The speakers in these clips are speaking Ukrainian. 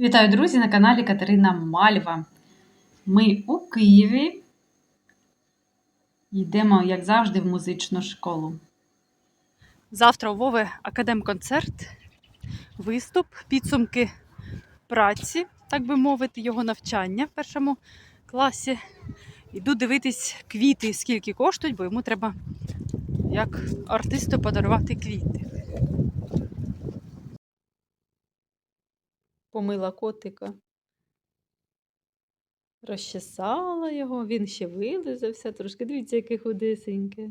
Вітаю, друзі, на каналі Катерина Мальва. Ми у Києві йдемо, як завжди, в музичну школу. Завтра у Вови академконцерт, виступ, підсумки праці, так би мовити, його навчання в першому класі. Йду дивитись квіти, скільки коштують, бо йому треба як артисту подарувати квіти. Помила котика. Розчесала його, він ще вилизався трошки. Дивіться, яке худесеньке.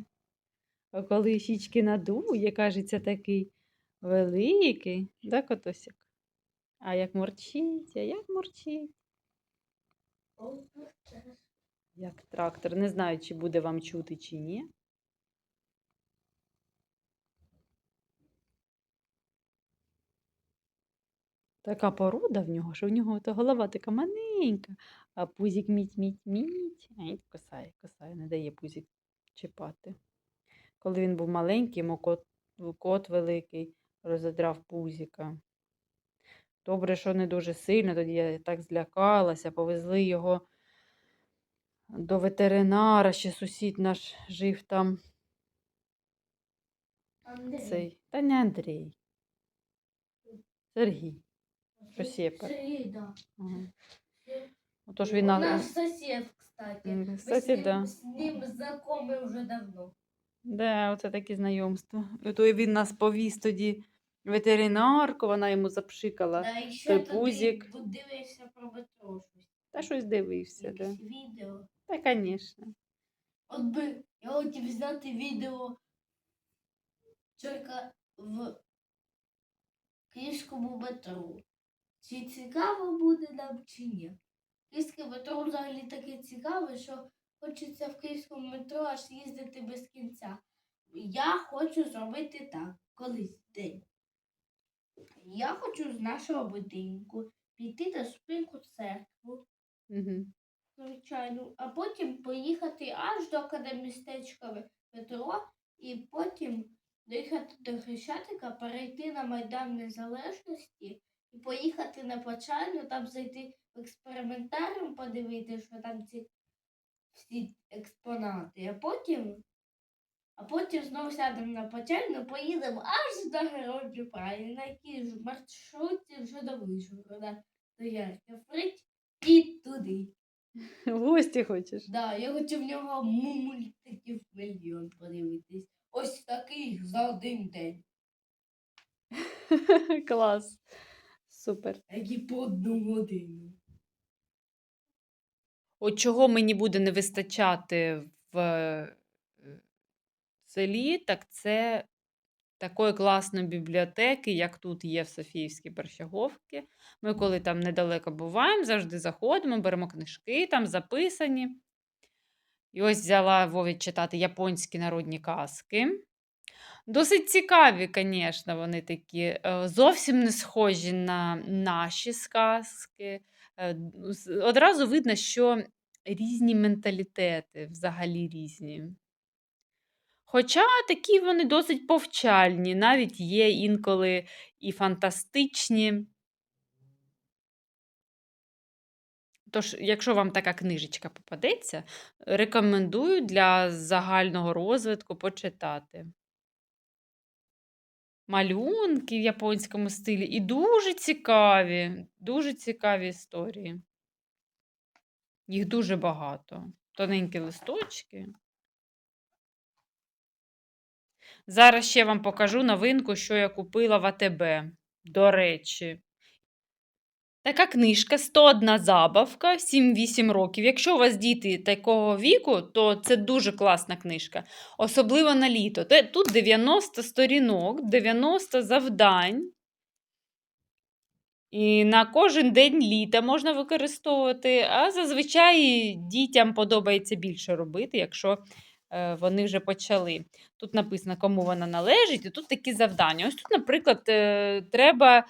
А коли щічки надує, кажеться, такий великий, да, котосик? А як морчить, а як морчить? Як трактор. Не знаю, чи буде вам чути, чи ні. Така порода в нього, що в нього та голова така маленька, а пузик міть-міть-міть. Ай, косає, косає, не дає пузик чіпати. Коли він був маленький, йому кот, кот великий розодрав пузика. Добре, що не дуже сильно, тоді я так злякалася, повезли його до ветеринара, ще сусід наш жив там. Цей. Та не Андрій. Сергій. Сергій, да. Ага. Отож він. Наш сосед, кстати. М, Ми ним, да. з ним знайомі вже давно. Да, оце такі знайомства. І То він нас повіз тоді ветеринарку, вона йому запшикала. Да, і ще тоді пузик. подивився про метро щось. Та щось дивився, да. Якесь відео. Та, звісно. От би я хотів взяти відео тільки в київському метро. Чи цікаво буде нам, чи ні? Київське метро взагалі таке цікаве, що хочеться в київському метро аж їздити без кінця. Я хочу зробити так, колись день. Я хочу з нашого будинку піти на спинку церкву, Угу. звичайно, а потім поїхати аж до академістечка метро, і потім доїхати до Хрещатика, перейти на Майдан Незалежності і поїхати на Почайну, там зайти в експериментаріум, подивитися, що там ці всі експонати, а потім. А потім знову сядемо на Почайну, поїдемо аж до Героїв Дніпра, на якій ж маршруті вже до Вишгорода, до Ярка Фрить і туди. В гості хочеш? Да, я хочу в нього мультиків мільйон подивитись. Ось таких за один день, Клас. Супер. які по одну годину. От чого мені буде не вистачати в е, селі, так це такої класної бібліотеки, як тут є в Софіївській Борщаговці. Ми, коли там недалеко буваємо, завжди заходимо, беремо книжки, там записані. І ось взяла Вові читати японські народні казки. Досить цікаві, звісно, вони такі. е, Зовсім не схожі на наші сказки. Е, Одразу видно, що різні менталітети, взагалі різні. Хоча такі вони досить повчальні, навіть є інколи і фантастичні. Тож, якщо вам така книжечка попадеться, рекомендую для загального розвитку почитати. Малюнки в японському стилі і дуже цікаві, дуже цікаві історії. Їх дуже багато. Тоненькі листочки. Зараз ще вам покажу новинку, що я купила в АТБ. До речі. Така книжка 101 забавка 7-8 років. Якщо у вас діти такого віку, то це дуже класна книжка. Особливо на літо. Тут 90 сторінок, 90 завдань. І на кожен день літа можна використовувати, а зазвичай дітям подобається більше робити, якщо е, вони вже почали. Тут написано, кому вона належить, і тут такі завдання. Ось тут, наприклад, е, треба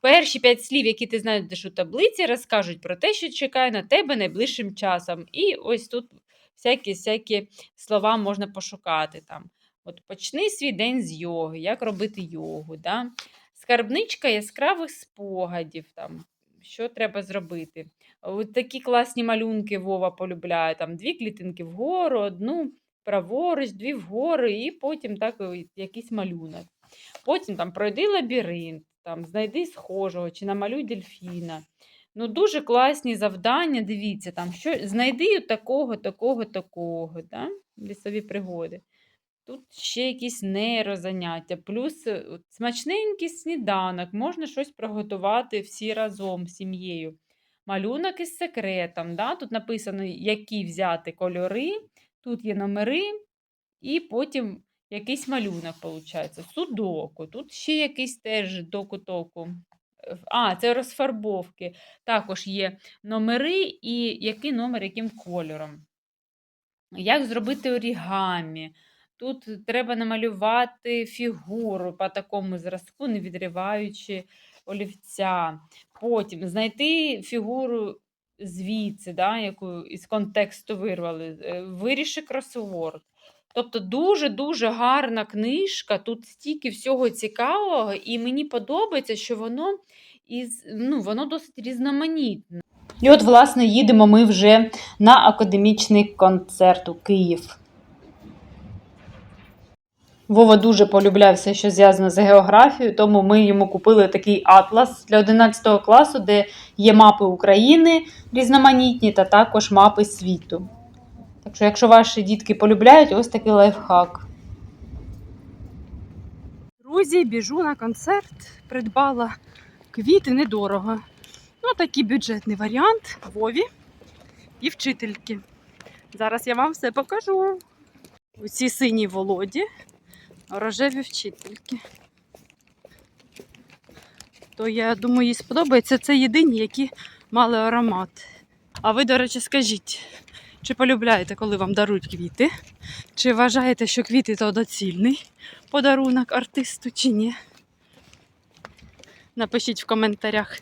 перші п'ять слів, які ти знайдеш у таблиці, розкажуть про те, що чекає на тебе найближчим часом. І ось тут всякі всякі слова можна пошукати. Там. От почни свій день з йоги, як робити йогу. Да? скарбничка яскравих спогадів. Там, що треба зробити. От такі класні малюнки Вова полюбляє. Там дві клітинки вгору, одну праворуч, дві вгору, і потім так якийсь малюнок. Потім там пройди лабіринт, там, знайди схожого чи намалюй дельфіна. Ну, дуже класні завдання. Дивіться, там, що, знайди такого, такого, такого. Да? Лісові пригоди. Тут ще якісь нейрозаняття, плюс е, смачненький сніданок, можна щось приготувати всі разом з сім'єю. Малюнок із секретом. Да? Тут написано, які взяти кольори, тут є номери, і потім якийсь малюнок, виходить. Судоку. Тут ще якийсь теж доку-току. Е, А, це розфарбовки. Також є номери і який номер яким кольором. Як зробити орігамі? Тут треба намалювати фігуру по такому зразку, не відриваючи олівця. Потім знайти фігуру звідси, да, яку із контексту вирвали. Е, Виріши кросворд. Тобто дуже-дуже гарна книжка, тут стільки всього цікавого, і мені подобається, що воно, із, ну, воно досить різноманітне. І от, власне, їдемо ми вже на академічний концерт у Київ. Вова дуже полюбляє все, що зв'язано з географією, тому ми йому купили такий атлас для 11 класу, де є мапи України різноманітні та також мапи світу. Що, якщо ваші дітки полюбляють, ось такий лайфхак. Друзі, біжу на концерт, придбала квіти недорого. Ну, такий бюджетний варіант Вові і вчительки. Зараз я вам все покажу. У цій синій володі, рожеві вчительки. То я думаю, їй сподобається. Це єдині, які мали аромат. А ви, до речі, скажіть, чи полюбляєте, коли вам дарують квіти? Чи вважаєте, що квіти то доцільний подарунок артисту, чи ні? Напишіть в коментарях.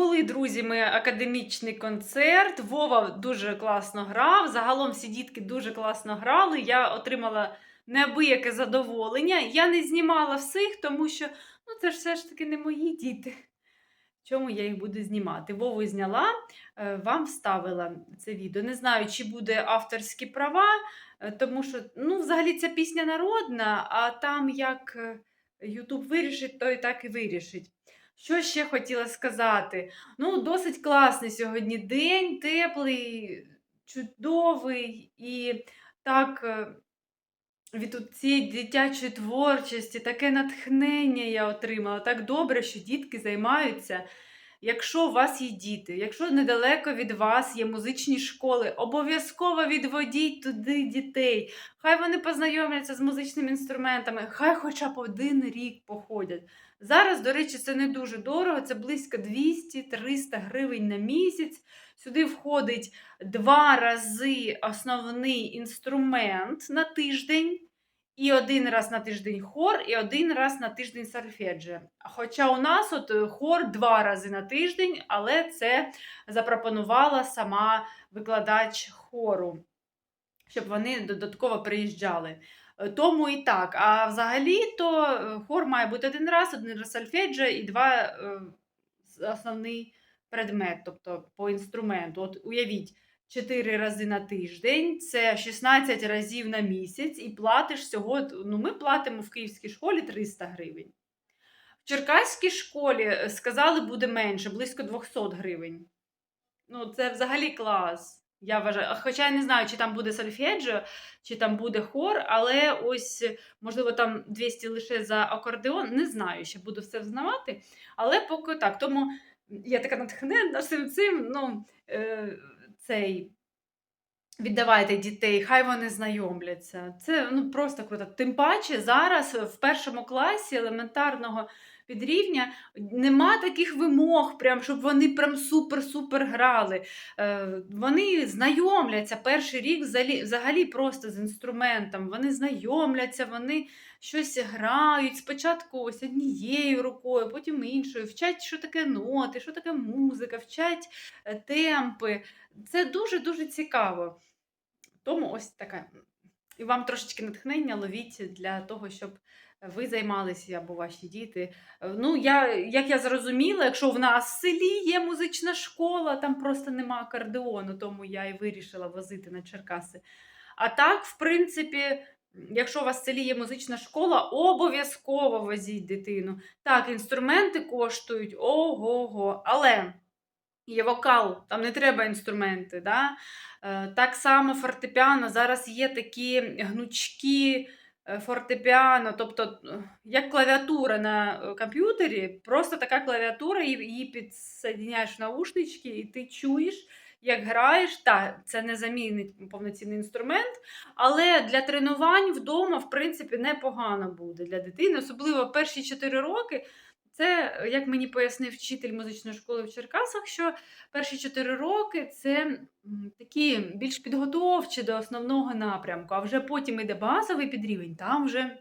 Відбули, друзі, ми академічний концерт. Вова дуже класно грав. Загалом всі дітки дуже класно грали. Я отримала неабияке задоволення. Я не знімала всіх, тому що ну, це ж все ж таки не мої діти. Чому я їх буду знімати? Вову зняла, е, вам вставила це відео. Не знаю, чи буде авторські права, е, тому що ну, взагалі ця пісня народна, а там як е, Ютуб вирішить, то і так і вирішить. Що ще хотіла сказати? Ну, досить класний сьогодні день, теплий, чудовий і так е, від цієї дитячої творчості, таке натхнення я отримала. Так добре, що дітки займаються. Якщо у вас є діти, якщо недалеко від вас є музичні школи, обов'язково відводіть туди дітей. Хай вони познайомляться з музичними інструментами, хай хоча б один рік походять. Зараз, до речі, це не дуже дорого, це близько 200-300 гривень на місяць. Сюди входить два рази основний інструмент на тиждень, і один раз на тиждень хор, і один раз на тиждень сольфеджіо. Хоча у нас от е, хор два рази на тиждень, але це запропонувала сама викладач хору, щоб вони додатково приїжджали. Е, Тому і так. А взагалі то е, хор має бути один раз, один раз сольфеджіо і два е, основний предмет, тобто по інструменту. От уявіть, 4 рази на тиждень, це 16 разів на місяць, і платиш всього. Ну, ми платимо в київській школі 300 гривень. В Черкаській школі сказали, буде менше, близько 200 гривень. Ну, це взагалі клас. Я вважаю. Хоча я не знаю, чи там буде сольфеджіо, чи там буде хор, але ось, можливо, там 200 лише за акордеон. Не знаю, ще буду все взнавати. Але поки так. Тому я така натхненна всім цим. Ну, е, цей. Віддавайте дітей, хай вони знайомляться. Це ну просто круто. Тим паче зараз в першому класі елементарного підрівня. Нема таких вимог, прям, щоб вони прям супер-супер грали. Е, Вони знайомляться перший рік взагалі, взагалі просто з інструментом. Вони знайомляться, вони щось грають. Спочатку ось однією рукою, потім іншою, вчать, що таке ноти, що таке музика, вчать е, темпи. Це дуже-дуже цікаво. Тому ось така. І вам трошечки натхнення ловіть для того, щоб ви займалися або ваші діти. Е, Ну, я, як я зрозуміла, якщо в нас в селі є музична школа, там просто нема акордеону, тому я і вирішила возити на Черкаси. А так, в принципі, якщо у вас в селі є музична школа, обов'язково возіть дитину. Так, інструменти коштують ого-го, але є вокал, там не треба інструменти. Да? Е, Так само фортепіано. Зараз є такі гнучкі фортепіано, тобто е, як клавіатура на е, комп'ютері, просто така клавіатура, і її підсоединяєш наушнички, і ти чуєш, як граєш. Так, це не замінить повноцінний інструмент, але для тренувань вдома, в принципі, непогано буде для дитини, особливо перші 4 роки. Це, як мені пояснив вчитель музичної школи в Черкасах, що перші 4 роки це такі більш підготовчі до основного напрямку, а вже потім іде базовий підрівень, там вже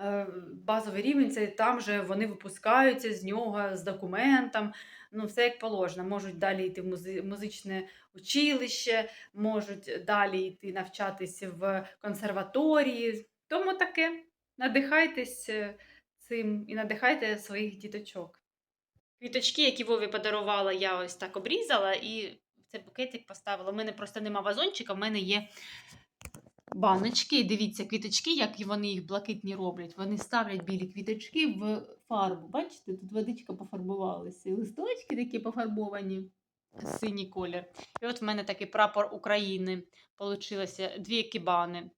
е, базовий рівень, це там вже вони випускаються з нього з документом. Ну, все як положено. Можуть далі йти в музи- музичне училище, можуть далі йти навчатися в консерваторії. Тому таке. Надихайтесь е, цим і надихайте своїх діточок. Квіточки, які Вові подарувала, я ось так обрізала і цей букетик поставила. У мене просто нема вазончика, в мене є баночки. Дивіться, квіточки, як вони їх блакитні роблять. Вони ставлять білі квіточки в фарбу. Бачите, тут водичка пофарбувалася. І листочки такі пофарбовані. Синій колір. І от в мене такий прапор України. Получилося дві кібани.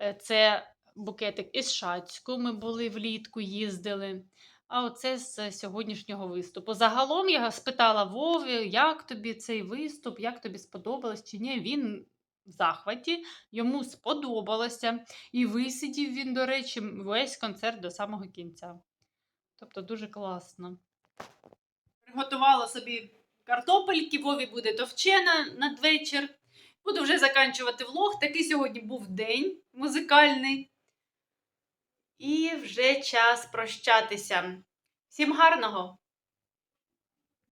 Е, Це букетик із Шацьку. Ми були влітку, їздили. А оце з сьогоднішнього виступу. Загалом я спитала Вові, як тобі цей виступ, як тобі сподобалось чи ні. Він в захваті, йому сподобалося. І висидів він, до речі, весь концерт до самого кінця. Тобто дуже класно. Приготувала собі картопельки, Вові буде товчена надвечір. Буду вже заканчувати влог. Такий сьогодні був день музикальний. І вже час прощатися. Всім гарного!